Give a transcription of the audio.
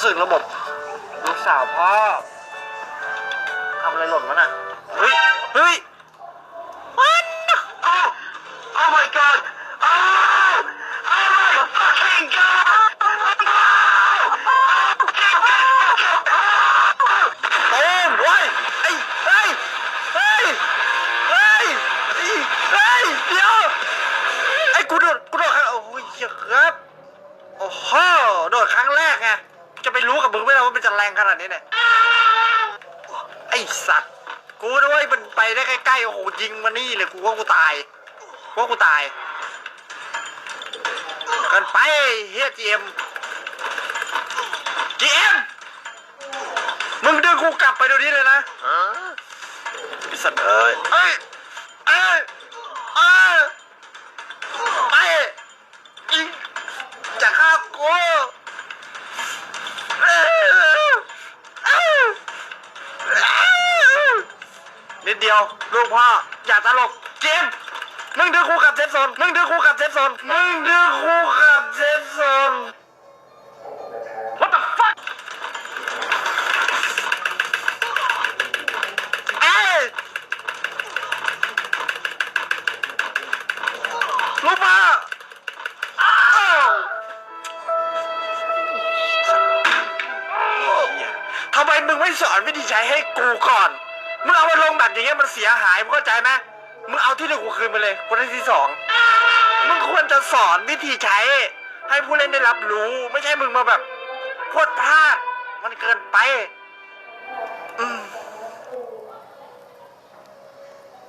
รู้สึกระบบลูกสาวพ่อทำอะไรหล่นวะน่ะเฮ้ยเฮ้ยวัน Oh! Oh my god! Oh จะไปรู้กับมึงไม่ได้ว่ามันจะแรงขนาดนี้เนี่ยไอ้สัตว์ กูนะเว้ยมันไปได้ใกล้ๆโอ้โหยิงมานี่เลยกูว่ากูตายกูว่ากูตายเกันไปเฮียจีเอ็มจีเอ็มมึงดึงกูกลับไปเดี๋ยวนี้เลยนะไอ้สัตว์เอ้ยเอ้ยเอ้ยเอ้ย นิดเดียว ลูกพ่อ อย่าตลก เจมส์มึงดึงกูกลับเซฟโซนมึงดึงกูกลับเซฟโซนมึงดึงกูกลับเซฟโซน What the fuck เอ้ยลูกพ่ออ้าวทำไมมึงไม่สอนวิธีใช้ให้กูก่อน มึงเอามาลงแบบอย่างเงี้ยมันเสียหายมึงเข้าใจไหมมึงเอาที่หนึ่งกูคืนมาเลยคนที่สองมึงควรจะสอนวิธีใช้ ให้ผู้เล่นได้รับรู้ ไม่ใช่มึงมาแบบพดพลาดมันเกินไป